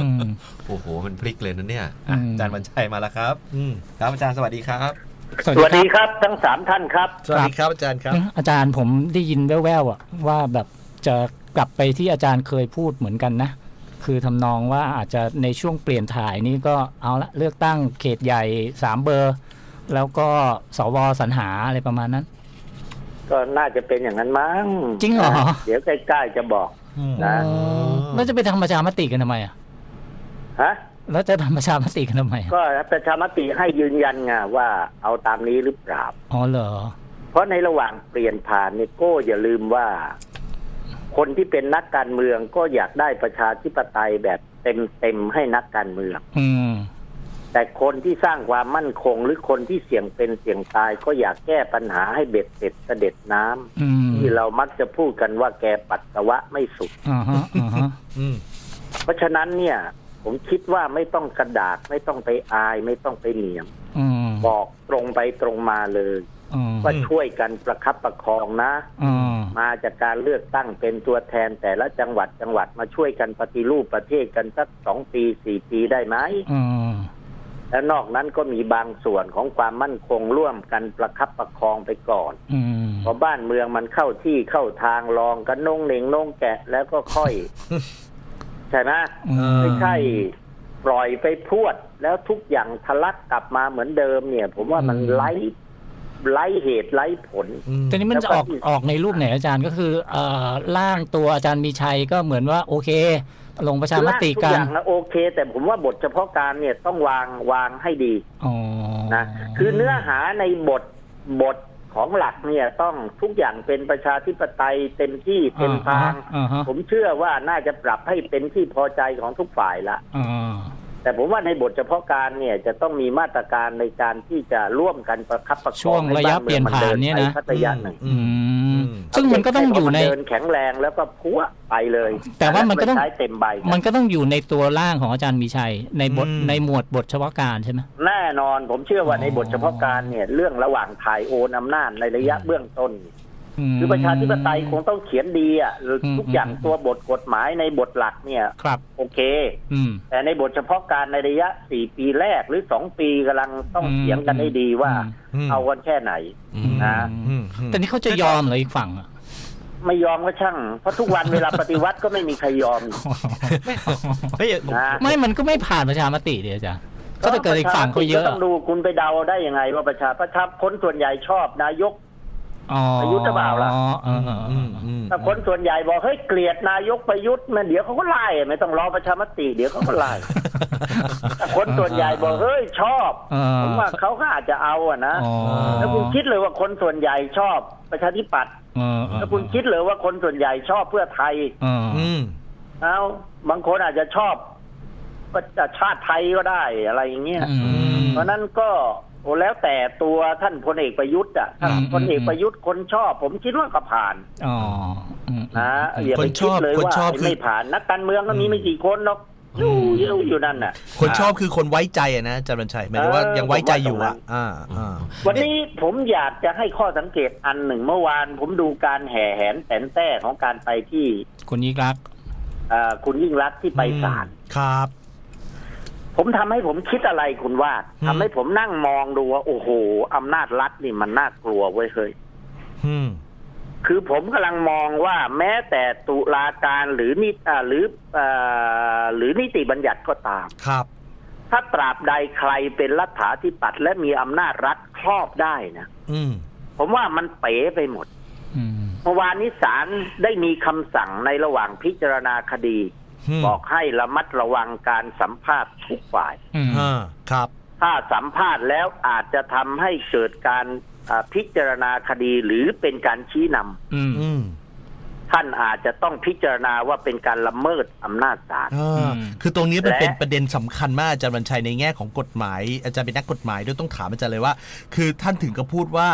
อืมโอ้โห มันพลิกเลยนะเนี่ยอือะมอาจารย์วันชัยมาแล้วครับ อืมครับอาจารย์สวัสดีครับ สวัสสวัสดีดีครับครับทั้งสามท่านครับ สวัสดีครับอาจารย์ครับเอ๊ะอาจารย์ผมได้ยินแว่วๆอะว่าแบบจะกลับไปที่อาจารย์เคยพูดเหมือนกันนะ คือทำนองว่าอาจจะในช่วงเปลี่ยนถ่ายนี่ก็เอาละเลือกตั้งเขตใหญ่สามเบอร์ แล้วก็สวสรรหาอะไรประมาณนั้น ก็น่าจะเป็นอย่างนั้นมั้งจริงเหรอนะเดี๋ยวใกล้ๆจะบอกอืมนะอ๋อแล้วจะไปทำประชามติกันทำไมอะ ฮะ แล้วจะทำประชามติกันทำไมอะก็ประชามติให้ยืนยันไงว่าเอาตามนี้หรือเปล่า อ๋อเหรอ เพราะในระหว่างเปลี่ยนผ่านเนี่ยก็อย่าลืมว่า คนที่เป็นนักการเมืองก็อยากได้ประชาธิปไตยแบบเต็มๆให้นักการเมือง อืม แต่คนที่สร้างความมั่นคงหรือคนที่เสี่ยงเป็นเสี่ยงตายก็อยากแก้ปัญหาให้เบ็ดเสร็จเสด็จน้ำอืมที่เรามักจะพูดกันว่าแกปัสสาวะไม่สุดอ่าฮะอ่าฮะ อืม เพราะฉะนั้นเนี่ย ผมคิดว่าไม่ต้องกระดาษไม่ต้องไปอาย ไม่ต้องไปเหนียมอืมบอกตรงไปตรงมาเลยอืมว่าช่วยกันประคับประคองนะอืมมาจากการเลือกตั้งเป็นตัวแทนแต่ละจังหวัดจังหวัดมาช่วยกันปฏิรูปประเทศกันสักสองปีสี่ปีได้ไหมอืมแล้วนอกนั้นก็มีบางส่วนของความมั่นคงร่วมกันประคับประคองไปก่อนอืมพอบ้านเมืองมันเข้าที่เข้าทางลองกันนงเหน่งนงแกะแล้วก็ค่อย ใช่ไหมอืมไม่ใช่ปล่อยไปพรวด แล้วทุกอย่างทะลักกลับมาเหมือนเดิมเนี่ย ผมว่ามันอืม ไร้ไร้เหตุไร้ผล อืม ทีนี้มันจะออกแล้วก็ออกในรูปไหนอาจารย์ก็คือเอ่อร่างตัวอาจารย์มีชัยก็เหมือนว่าโอเค ลงประชามติทุกกัอนย่างนะโอเค แต่ผมว่าบทเฉพาะการเนี่ยต้องวางวางให้ดี อ๋อนะคือเนื้อหาในบทบท ของหลักเนี่ยต้องทุกอย่างเป็นประชาธิปไตยเต็มที่เต็มทาง อ่าฮะ ผมเชื่อว่าน่าจะปรับให้เป็นที่พอใจของทุกฝ่ายละ อ่า แต่ผมว่าในบทเฉพาะการเนี่ยจะต้องมีมาตรการในการที่จะร่วมกันประคับประคองช่วงระยะเปลี่ยนผ่านเนี่ยนะ ให้บ้มัดิไปพัทยาหนึ่ง อืม ซึ่งมันก็ต้องอยู่ในเดินแข็งแรงแล้วก็พัวไปเลย แต่ว่ามันก็ต้องใช้เต็มใบ มันก็ต้องอยู่ในตัวร่างของอาจารย์มีชัย ในบทอืมในหมวดบทเฉพาะการใช่ไหมแน่นอนผมเชื่อว่าอ๋อในบทเฉพาะการเนี่ยเรื่องระหว่างถ่ายโอนอำนาจในระยะเบื้องต้นม คือประชาธิปไตยคงต้องเขียนดีอะอืมทุกอย่างอืมตัวบทกฎหมายในบทหลักเนี่ยครับโอเคอืมแต่ในบทเฉพาะการในระยะสี่ปีแรกหรือสองปีกำลังต้องอืมเถียงกันให้ดีว่าอืมเอากันแค่ไหนอืมนะอืมอืมแต่นี่เขาจะยอมเหรออีกฝั่งอะไม่ยอมก็ช่าง เพราะทุกวันเวลาปฏิวัติก็ไม่มีใครยอมเฮ้ยผมนะไม่มันก็ไม่ผ่านประชามติเดียอาจารย์ก็ถ้าเกิดอีกฝั่งเขาเยอะก็ต้องดูคุณไปเดาได้ยังไงว่าประชาประชาคนส่วนใหญ่ชอบนายกอ๋อ ประยุทธ์หรือเปล่าล่ะเออเออเออือมอืมถ้าคนส่วนใหญ่บอกเฮ้ยเกลียดนายกประยุทธ์มันเดี๋ยวเขาก็ไล่ไม่ต้องรอประชามติเดี๋ยวเขาก็ไล่ถ้าคนส่วนใหญ่บอกเฮ้ยชอบเออผมว่าเขาก็อาจจะเอาอะนะอ๋อแล้วคุณคิดเลยว่าคนส่วนใหญ่ชอบประชาธิปัตย์เออเออแล้วคุณคิดเลยว่าคนส่วนใหญ่ชอบเพื่อไทยเอออืมเอาบางคนอาจจะชอบประชาติไทยก็ได้อะไรอย่างเงี้ยอืมเพราะนั้นก็ โอ้แล้วแต่ตัวท่านพลเอกประยุทธ์อะถ้าอืมพลเอกประยุทธ์คนชอบ ผมคิดว่าก็ผ่านอ๋ออืม นะอย่าคไปนชคิดอบเลยคนว่าชอบไอ้คือ ไม่ผ่านนักการเมืองก็มีอืมไม่กี่คนหรอกอยู่อยู่อยู่นั่นน่ะ คนชอบคือคนไว้ใจอะนะอาจารย์วันชัยหมายถึงว่าเออยังไว้ใจอยู่ผมว่าอะตรงนั้น อ่าอ่าวันนี้ผมอยากจะให้ข้อสังเกตอันหนึ่งเมื่อวาน ผมดูการแห่แหนแตนแต้ของการไปที่คุณยิ่งรักษณ์เอ่อคุณยิ่งรักษณ์ที่ไปศาล ครับ ผมทำให้ผมคิดอะไรคุณวาดอืมทำให้ผมนั่งมองดูว่า โอ้โหอำนาจรัฐนี่มันน่ากลัวเว้ยเฮ้ยอืมคือผมกำลังมองว่าแม้แต่ตุลาการหรือนิอ่าหรือเอ่อหรือนิติบัญญัติก็ตามครับ ถ้าตราบใดใครเป็นรัฐาธิปัตย์และมีอำนาจรัฐครอบได้นะอืมผมว่ามันเป๋ไปหมดอืมเมื่อวานนี้ศาลได้มีคำสั่งในระหว่างพิจารณาคดีม บอกให้ระมัดระวังการสัมภาษณ์ทุกฝ่ายอืมอ่าครับ ถ้าสัมภาษณ์แล้วอาจจะทำให้เกิดการอ่าพิจารณาคดีหรือเป็นการชี้นำอืมอืมท่านอาจจะต้องพิจารณาว่าเป็นการละเมิดอำนาจศาลอ่าอืมคือตรงนี้มันและเป็นประเด็นสำคัญมากอาจารย์วันชัยในแง่ของกฎหมาย อาจารย์เป็นนักกฎหมายด้วยต้องถามอาจารย์เลยว่า คือท่านถึงกับพูดว่า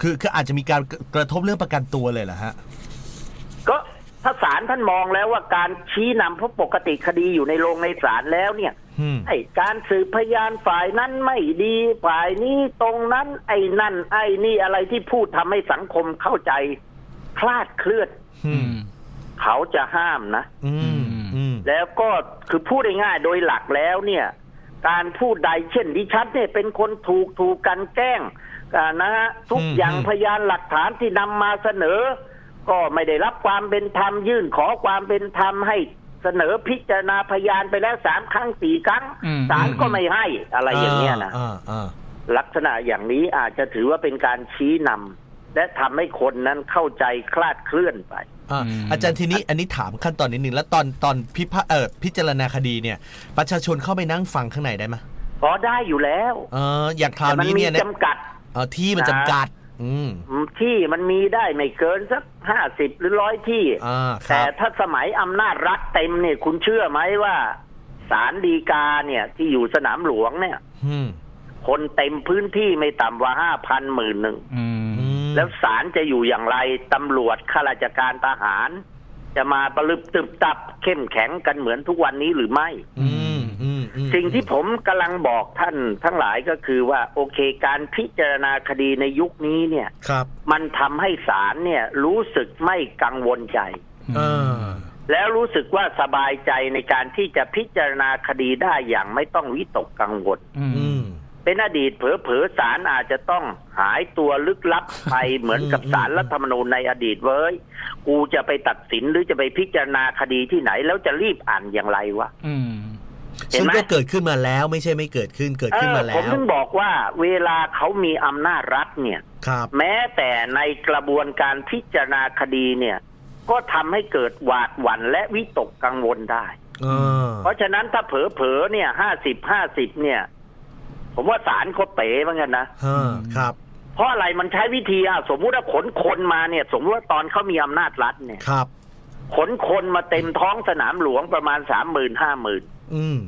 คือคืออาจจะมีการกระทบเรื่องประกันตัวเลยเหรอฮะก็ ถ้าศาลท่านมองแล้วว่าการชี้นำเพราะปกติคดีอยู่ในโรงในศาลแล้วเนี่ย อืม ไอ้การสืบพยานฝ่ายนั้นไม่ดีฝ่ายนี้ตรงนั้น ไอ้นั่น ไอ้นี่อะไรที่พูดทำให้สังคมเข้าใจ คลาดเคลื่อน อือืมมเขาจะห้ามนะ อืม อืม แล้วก็คือพูดง่ายๆโดยหลักแล้วเนี่ย การพูดใดเช่นดิฉันเนี่ยเป็นคนถูกถูกกลันแกล้งอ่านะฮะทุกอืมอย่างอืม พยานหลักฐานที่นำมาเสนอ ก็ไม่ได้รับความเป็นธรรมยื่นขอความเป็นธรรมให้เสนอพิจารณาพยานไปแล้วสามครั้งสี่ครั้งอืมศาลก็ไม่ให้อะไรอย่างเงี้ยนะอ่าอ่าลักษณะอย่างนี้อาจจะถือว่าเป็นการชี้นำและทำให้คนนั้นเข้าใจคลาดเคลื่อนไปอ่าอืมอาจารย์ทีนี้อันนี้ถามขั้นตอนนิดหนึ่งแล้วตอนตอนพิพาเออพิจารณาคดีเนี่ย ประชาชนเข้าไปนั่งฟังข้างในได้ไหมพอได้อยู่แล้ว เอออย่างคราวแต่มันี้มีเนี่ยนะจำกัดเออที่มันจำกัด อืม ที่มันมีได้ไม่เกินสักห้าสิบหรือร้อยที่ อ่าคแต่รับ ถ้าสมัยอำนาจรัฐเต็มเนี่ยคุณเชื่อไหมว่าศาลฎีกาเนี่ย ที่อยู่สนามหลวงเนี่ย อืมคนเต็มพื้นที่ไม่ต่ำกว่าห้าพันหมื่นหนึ่ง อืม อืมแล้วศาลจะอยู่อย่างไร ตำรวจข้าราชการทหาร จะมาประลึบตึบตับเข้มแข็งกันเหมือนทุกวันนี้หรือไม่ อืมอืมอืม สิ่งที่ผมกำลังบอกท่านทั้งหลายก็คือว่าโอเคการพิจารณาคดีในยุคนี้เนี่ยครับมันทำให้ศาลเนี่ยรู้สึกไม่กังวลใจเออแล้วรู้สึกว่าสบายใจในการที่จะพิจารณาคดีได้อย่างไม่ต้องวิตกกังวลอือืมมเป็นอดีตเผลอๆศาลอาจจะต้องหายตัวลึกลับไปเหมือนกับศาลรัฐธรรมนูญในอดีตเว้ย กูจะไปตัดสินหรือจะไปพิจารณาคดีที่ไหน แล้วจะรีบอ่านอย่างไรวะอืมเห็น ซึ่งไหมก็เกิดขึ้นมาแล้วไม่ใช่ไม่เกิดขึ้นเกิดเอขึ้นอมาแล้ผมวถึงบอกว่าเวลาเขามีอำนาจรัฐเนี่ยครับแม้แต่ในกระบวนการพิจารณาคดีเนี่ย ก็ทำให้เกิดหวาดหวั่นและวิตกกังวลได้เออเพราะฉะนั้นถ้าเผลอๆเนี่ยห้าสิบห้าสิบเนี่ย ผมว่าศาลเขาเป๋เหมือนกันนะฮะครับ เพราะอะไรมันใช้วิธีอะสมมุติว่าขนคนมาเนี่ย สมมติว่าตอนเขามีอำนาจรัฐเนี่ยครับ ขนคนมาเต็มท้องสนามหลวงประมาณสามหมื่นห้าหมื่นอืม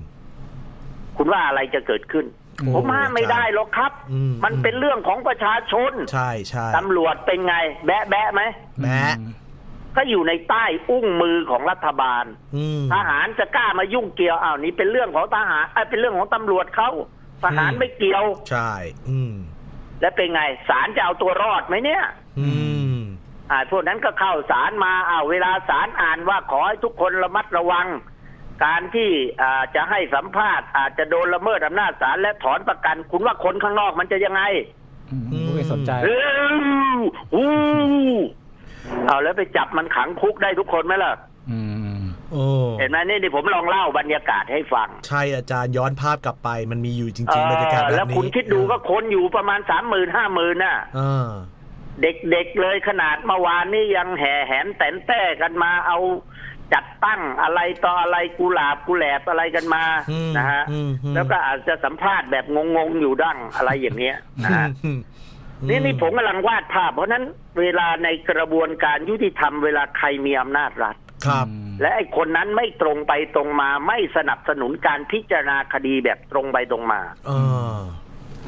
คุณว่าอะไรจะเกิดขึ้น โอ้ผมห้ามไม่ได้หรอกครับ อืม มันเป็นเรื่องของประชาชนใช่ใช่ตำรวจเป็นไง แบะแบะไหม แม้ก็อยู่ในใต้อุ้งมือของรัฐบาล อืม ทหารจะกล้ามายุ่งเกี่ยวอ้าวนี่เป็นเรื่องของทหารเอ้ยเป็นเรื่องของตำรวจเขาทหารอืม ไม่เกี่ยว ใช่ อืม และเป็นไงศาลจะเอาตัวรอดไหมเนี่ย อืม อ่าพวกนั้นก็เข้าศาลมาอ้าวเวลาศาลอ่านว่าขอให้ทุกคนระมัดระวัง การที่อ่าจะให้สัมภาษณ์อาจจะโดนละเมิดอำนาจศาลและถอนประกัน คุณว่าคนข้างนอกมันจะยังไงอืมไม่สนใจเอออู้เอาแล้วไปจับมันขังคุกได้ทุกคนไหมล่ะ อืม โอ้เห็นไหมนี่ที่ผมลองเล่าบรรยากาศให้ฟังใช่อาจารย์ย้อนภาพกลับไป มันมีอยู่จเอริง ๆบรรยากาศอแบบนี้แล้วคุณคิดดูก็คนอยู่ประมาณสามหมื่นห้าหมื่นน่ะ เออ เด็กๆเลยขนาดเมื่อวานนี้ยังแห่แหนแตนแต้กันมาเอาจัดตั้งอะไรต่ออะไรกุหลาบกุแหลบอะไรกันมาอืมนะฮะอืมอืมแล้วก็อาจจะสัมภาษณ์แบบงงๆอยู่ดั้งอะไรอย่างเนี้ยนะฮะอืมนี่นี่ผมกำลังวาดภาพ เพราะฉะนั้นเวลาในกระบวนการยุติธรรมเวลาใครมีอำนาจรัฐครับ และไอ้คนนั้นไม่ตรงไปตรงมาไม่สนับสนุนการพิจารณาคดีแบบตรงไปตรงมาเออ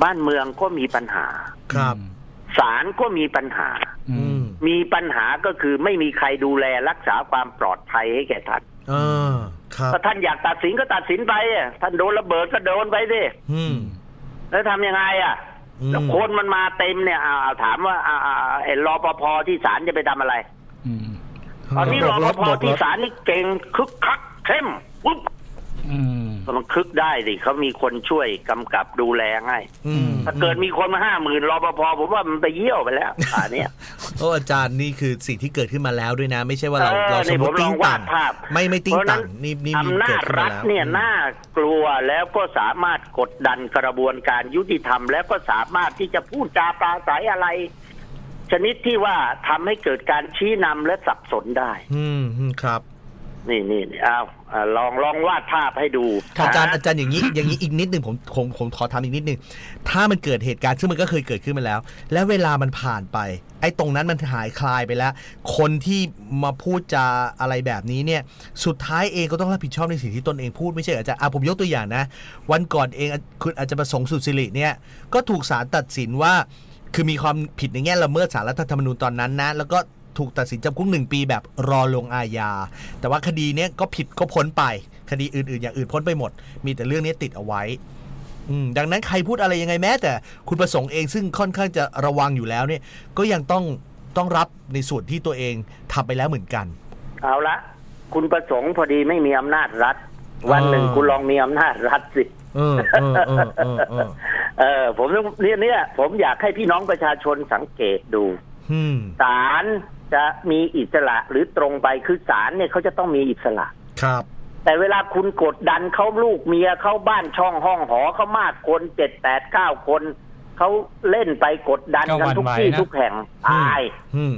บ้านเมืองก็มีปัญหาครับ ศาลก็มีปัญหาอือืมมมีปัญหาก็คือไม่มีใครดูแลรักษาความปลอดภัยให้แก่ท่านเออครับถ้าท่านอยากตัดสินก็ตัดสินไปอะท่านโดนระเบิดก็โดนไปสิอืมแล้วทำยังไงอะอืมแล้วคนมันมาเต็มเนี่ยอ่าถามว่าอ่าอ่าไอ้รอปภที่ศาลจะไปทำอะไรอืมตอนนี้รอปภที่ศาลนี่เก่งคึกคักเข้มปุ๊บอืม ก็มันคึกได้สิเขามีคนช่วยกำกับดูแลให้อืม ถ้าเกิดมีคนมาห้าหมื่นรอปภผมว่ามันไปเยี่ยวไปแล้วป่านเนี้ย โอ้อาจารย์นี่คือสิ่งที่เกิดขึ้นมาแล้วด้วยนะ ไม่ใช่ว่าเราเออเราสนี่มมผติมลติ้องงต่วาดภาพ ไม่ไม่ติ้งเพราะฉะนั้ต่างนนี่นี่มีอำนาเกิดจขึ้นรัมาฐแล้วเนี่ยน่ากลัวแล้วก็สามารถกดดันกระบวนการยุติธรรม แล้วก็สามารถที่จะพูดจาปราศัยอะไร ชนิดที่ว่าทำให้เกิดการชี้นำและสับสนได้ อืมอืมครับ นี่นี่นี่เอาอ่าลองลองวาดภาพให้ดูอาจารย์นะอาจารย์อย่างนี้อย่างนี้อีกนิดหนึ่งผมผมผมขอทำอีกนิดหนึ่งถ้ามันเกิดเหตุการณ์ซึ่งมันก็เคยเกิดขึ้นมาแล้ว แล้วเวลามันผ่านไป ไอ้ตรงนั้นมันหายคลายไปแล้ว คนที่มาพูดจาอะไรแบบนี้เนี่ย สุดท้ายเองก็ต้องรับผิดชอบในสิ่งที่ตนเองพูดไม่ใช่เหรออาจารย์อะผมยกตัวอย่างนะ วันก่อนเองอะคุณอาจจะประสงค์สุดสิริเนี่ยก็ถูกศาลตัดสินว่า คือมีความผิดในแง่ละเมิดสารรัฐธรรมนูญตอนนั้นนะ แล้วก็ ถูกตัดสินจำคุกหนึ่งปีแบบรอลงอาญา แต่ว่าคดีเนี้ยก็ผิดก็พ้นไป คดีอื่นๆ อย่างอื่นพ้นไปหมด มีแต่เรื่องนี้ติดเอาไว้อืมดังนั้นใครพูดอะไรยังไงแม้ แต่คุณประสงค์เองซึ่งค่อนข้างจะระวังอยู่แล้วเนี่ย ก็ยังต้องต้องรับในส่วนที่ตัวเองทำไปแล้วเหมือนกัน เอาละคุณประสงค์พอดีไม่มีอำนาจรัฐ วันหนึ่งอ่าคุณลองมีอำนาจรัฐสิเออเออเออเออเออเออผมต้องเนี่ยเนี่ยผมอยากให้พี่น้องประชาชนสังเกตดูอืมศาล จะมีอิสระหรือตรงไปคือศาลเนี่ยเขาจะต้องมีอิสระครับ แต่เวลาคุณกดดันเขาลูกเมียเขาบ้านช่องห้องหอเขามากคนเจ็ดแปดเก้าคนเขาเล่นไปกดดันกันทุกที่ทุกแห่งตายอืม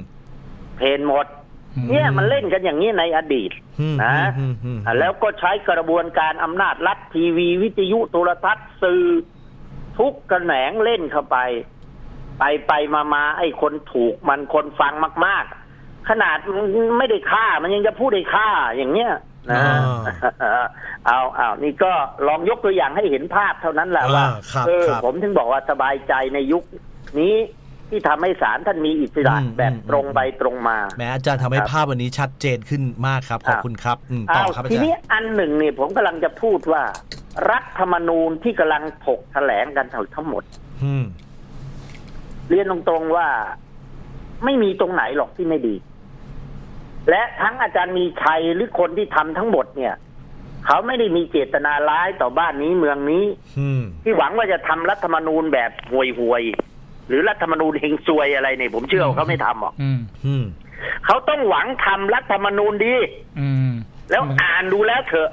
เพนหมด เนี่ยมันเล่นกันอย่างนี้ในอดีต อืมนะอืมอืม อะแล้วก็ใช้กระบวนการอำนาจรัฐทีวี วิทยุโทรทัศน์สื่อ ทุกกระแหนงเล่นเข้าไป ไปไปมามาไอ้คนถูกมันคนฟังมากๆ ขนาดไม่ได้ฆ่ามันยังจะพูดได้ฆ่าอย่างเนี้ยนะเอาเอานี่ก็ลองยกตัวอย่างให้เห็นภาพเท่านั้นแหละว่าอ่าครับเออครับผมถึงบอกว่าสบายใจในยุคนี้ที่ทำให้ศาลท่านมีอิสระอืมแบบอืมตรงไปตรงมาแหม้อาจารย์ทำให้ครับภาพวันนี้ชัดเจนขึ้นมากครับขอบคุณครับอืมต่อเอาครับอาทีจารนี้ย์อันหนึ่งเนี่ยผมกำลังจะพูดว่า รัฐธรรมนูญที่กำลังถกแถลงกันทั้งหมดอืมเรียนตรงๆว่า ไม่มีตรงไหนหรอกที่ไม่ดี และทั้งอาจารย์มีชัยหรือคนที่ทำทั้งหมดเนี่ย เขาไม่ได้มีเจตนาร้ายต่อบ้านนี้เมืองนี้อืมที่หวังว่าจะทำรัฐธรรมนูญแบบห่วยๆหรือรัฐธรรมนูญเฮงซวยอะไรเนี่ยผมเชื่อว่าเขาไม่ทำหรอกอืมอืมเขาต้องหวังทำรัฐธรรมนูญดีอืมแล้วอ่านดูแล้วเถอะ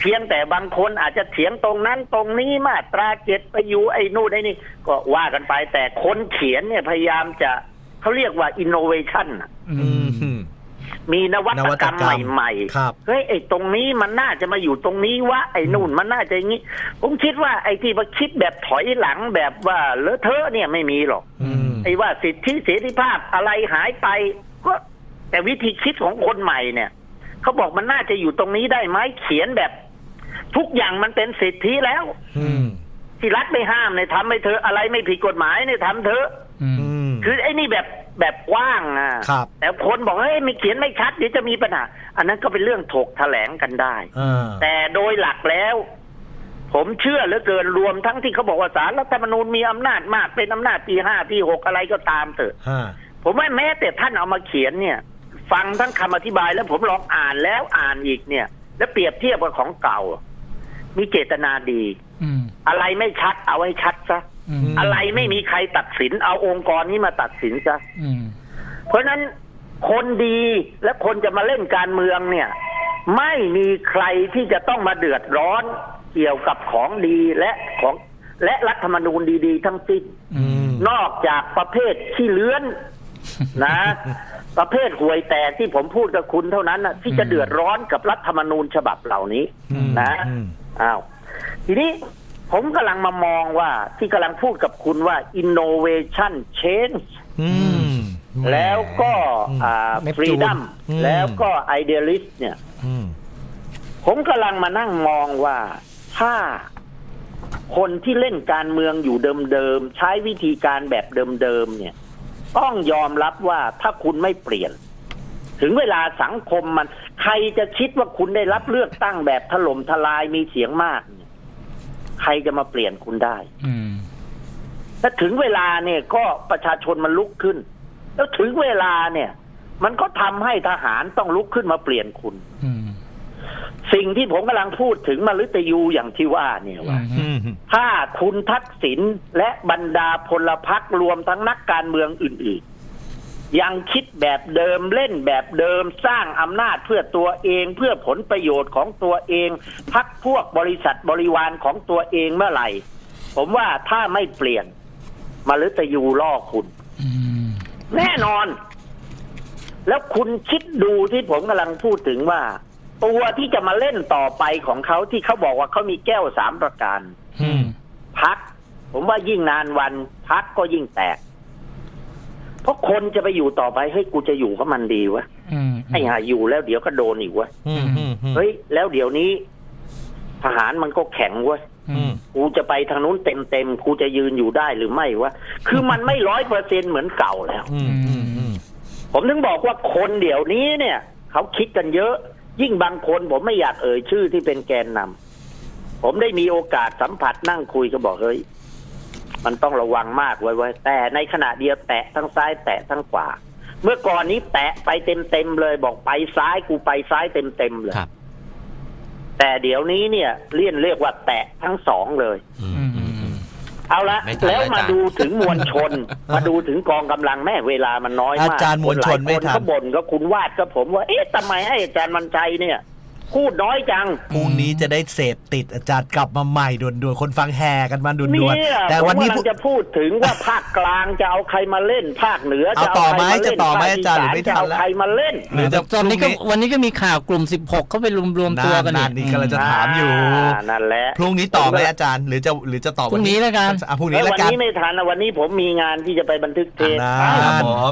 เพียงแต่บางคนอาจจะเถียงตรงนั้นตรงนี้มาตราเจ็ดไปอยู่ไอ้นู่นไอ้นี่ ก็ว่ากันไปแต่คนเขียนเนี่ยพยายามจะเขาเรียกว่า innovation น่ะอือืมมอื มมีนวัตนวักตรรมกรรมใหม่ครับๆเฮ้ยไอ้ตรงนี้มันน่าจะมาอยู่ตรงนี้วะไอ้นู่นมันน่าจะอย่างนี้ ผมคิดว่าไอ้ที่มาคิดแบบถอยหลังแบบว่าเลอะเทอะเนี่ยไม่มีหรอกอืมไอ้ว่าสิทธิเสรีภาพอะไรหายไป ก็ แต่วิธีคิดของคนใหม่เนี่ยเขาบอกมันน่าจะอยู่ตรงนี้ได้ไหมเขียนแบบ ทุกอย่างมันเป็นสิทธิแล้ว อืมที่รัฐไม่ห้ามเนี่ยทำไปเถอะอะไรไม่ผิดกฎหมายเนี่ยทำเถอะอืมอืมคือไอ้นี่แบบ แบบกว้างอะครับ แต่คนบอกเฮ้ยไม่เขียนไม่ชัดเดี๋ยวจะมีปัญหา อันนั้นก็เป็นเรื่องถกแถลงกันได้อ่าแต่โดยหลักแล้ว ผมเชื่อเหลือเกินรวมทั้งที่เขาบอกว่าสารรัฐธรรมนูญมีอำนาจมากเป็นอำนาจปีห้าปีหกอะไรก็ตามเถอะ ฮะผมว่าแม้แต่ท่านเอามาเขียนเนี่ย ฟังทั้งคำอธิบายแล้วผมลองอ่านแล้วอ่านอีกเนี่ย แล้วเปรียบเทียบกับของเก่า มีเจตนาดี อืม อะไรไม่ชัดเอาให้ชัดซะ อืมอะไรไม่มีใครตัดสิน เอาองค์กรนี้มาตัดสินซะอืมเพราะฉะนั้นคนดีและคนจะมาเล่นการเมืองเนี่ย ไม่มีใครที่จะต้องมาเดือดร้อนเกี่ยวกับของดีและของและรัฐธรรมนูญดี ๆ ทั้งสิ้นอืมนอกจากประเภทขี้เลื้อน นะ ประเภทห่วยแตกที่ผมพูดกับคุณเท่านั้นนะที่จะอืมเดือดร้อนกับรัฐธรรมนูญฉบับเหล่านี้อืมนะอืมอ้าวทีนี้ ผมกำลังมามองว่าที่กำลังพูดกับคุณว่า innovation change อืมแล้วก็อืมอ่า Neptune freedom อืม แล้วก็ idealist เนี่ย อืม ผมกำลังมานั่งมองว่าถ้าคนที่เล่นการเมืองอยู่เดิมๆ ใช้วิธีการแบบเดิมๆเนี่ย ต้องยอมรับว่าถ้าคุณไม่เปลี่ยน ถึงเวลาสังคมมัน ใครจะคิดว่าคุณได้รับเลือกตั้งแบบถล่มทลายมีเสียงมากเนี่ย ใครจะมาเปลี่ยนคุณได้อืมถ้าถึงเวลาเนี่ยก็ประชาชนมันลุกขึ้น แล้วถึงเวลาเนี่ย มันก็ทำให้ทหารต้องลุกขึ้นมาเปลี่ยนคุณอืมสิ่งที่ผมกำลังพูดถึงมฤตยูอย่างที่ว่าเนี่ยว่าอืมถ้าคุณทักษิณและบรรดาพลพรรครวมทั้งนักการเมืองอื่นๆ ยังคิดแบบเดิมเล่นแบบเดิมสร้างอำนาจเพื่อตัวเองเพื่อผลประโยชน์ของตัวเอง พักพวกบริษัทบริวารของตัวเองเมื่อไหร่ ผมว่าถ้าไม่เปลี่ยนมฤตยูล่อคุณอืมแน่นอน แล้วคุณคิดดูที่ผมกำลังพูดถึงว่า ตัวที่จะมาเล่นต่อไปของเขาที่เขาบอกว่าเขามีแก้วสามประการอืมพัก ผมว่ายิ่งนานวันพักก็ยิ่งแตก เพราะคนจะไปอยู่ต่อไปเฮ้ยกูจะอยู่กับมันดีวะอืมไอ้ห่าอยู่แล้วเดี๋ยวก็โดนอีกวะอืมอืมอืมเฮ้ยแล้วเดี๋ยวนี้ ทหารมันก็แข็งเว้ยอืมกูจะไปทางนู้นเต็มเต็มๆกูจะยืนอยู่ได้หรือไม่วะคือมันไม่ร้อยเปอร์เซ็นเหมือนเก่าแล้วอืมอืมอืมผมถึงบอกว่าคนเดี๋ยวนี้เนี่ย เขาคิดกันเยอะ ยิ่งบางคนผมไม่อยากเอ่ยชื่อที่เป็นแกนนำผมได้มีโอกาสสัมผัสนั่งคุยก็บอกเฮ้ย มันต้องระวังมากไว้ไว้แต่ในขณะเดียวแตะทั้งซ้ายแตะทั้งขวา เมื่อก่อนนี้แตะไปเต็มเต็มๆเลยบอกไปซ้ายกูไปซ้ายเต็มเต็มๆเลยครับแต่เดี๋ยวนี้เนี่ยเลี่ยนเรียกว่าแตะทั้งสองเลยอืมอืมอืมเอาละไม่ทันแล้วมาอาจารย์ดูถึงมวลชน มาดูถึงกองกำลังแม่เวลามันน้อยมากอาจารย์มวลชนไม่ทันคหลายคก็บ่นก็คุณวาดก็ผมว่าเอ๊ะทำไมให้อาจารย์มันชัยเนี่ย พูดน้อยจัง พรุ่งนี้จะได้เสพติดอาจารย์กลับมาใหม่ด่วนๆคนฟังแห่กันมาด่วนเนี่ยๆแต่วันนี้ผมกำลังจะพูดถึงว่า ภาคกลางจะเอาใครมาเล่น ภาคเหนือเอาจะต่อเอาไหมใครมาจะเล่นต่อไหมภคอาจารย์หรือไม่จะทันเอาแล้วใครมาเล่น หรือจะตอนนี้ก็พรุ่งนี้ วันนี้ก็มีข่าวกลุ่ม 16 เขาไปรวมๆตัวกันนั่นนี่กำลังจะถามอยู่นั่นแหละ พรุ่งนี้ต่อไหมอาจารย์ หรือจะหรือจะต่อพรุ่งนี้แล้วกัน อะพรุ่งนี้แล้วแล้ววันกันนี้ไม่ทันนะวันนี้ผมมีงานที่จะไปบันทึกเทป อ่าครับผม